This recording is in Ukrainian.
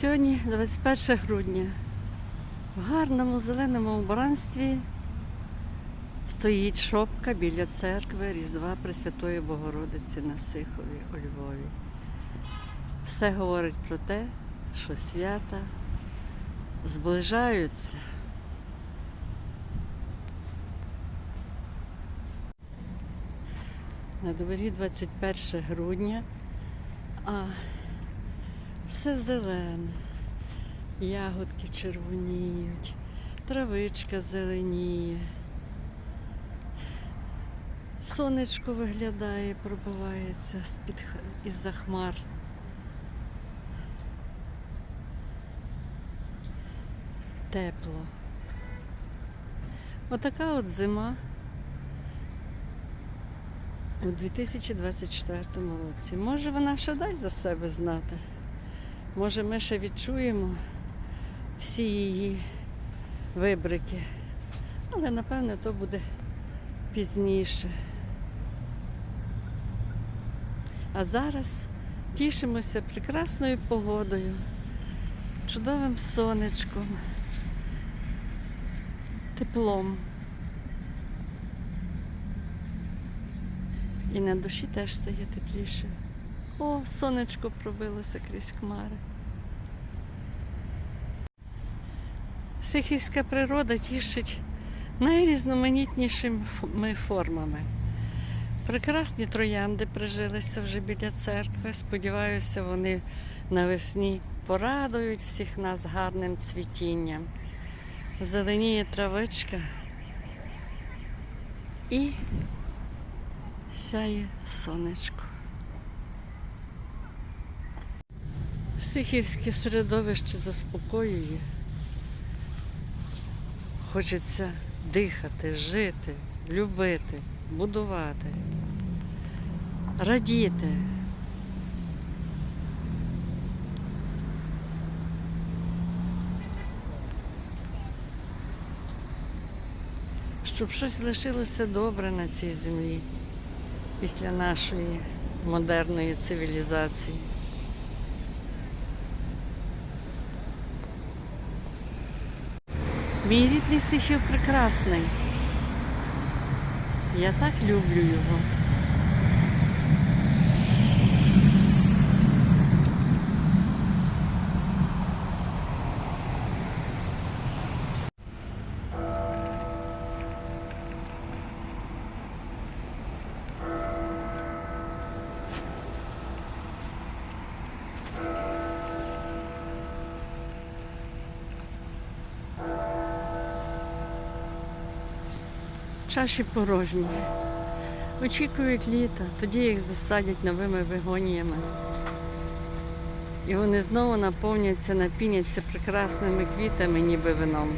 Сьогодні 21 грудня. В гарному зеленому убранстві стоїть шопка біля церкви Різдва Пресвятої Богородиці на Сихові у Львові. Все говорить про те, що свята зближаються. На дворі 21 грудня, а все зелене. Ягодки червоніють, травичка зеленіє. Сонечко виглядає, пробивається з-під із-за хмар. Тепло. Отака от зима у 2024 році. Може вона ще дасть за себе знати. Може, ми ще відчуємо всі її вибрики. Але напевне то буде пізніше. А зараз тішимося прекрасною погодою, чудовим сонечком, теплом. І на душі теж стає тепліше. О, сонечко пробилося крізь хмари. Сихівська природа тішить найрізноманітнішими формами. Прекрасні троянди прижилися вже біля церкви. Сподіваюся, вони навесні порадують всіх нас гарним цвітінням. Зеленіє травичка і сяє сонечко. Сихівське середовище заспокоює. Хочеться дихати, жити, любити, будувати, радіти. Щоб щось лишилося добре на цій землі після нашої модерної цивілізації. Мій рідний Сихів прекрасний. Я так люблю його. Чаші порожні. Очікують літа, тоді їх засадять новими вигоніями. І вони знову наповняться, напіняться прекрасними квітами, ніби вином.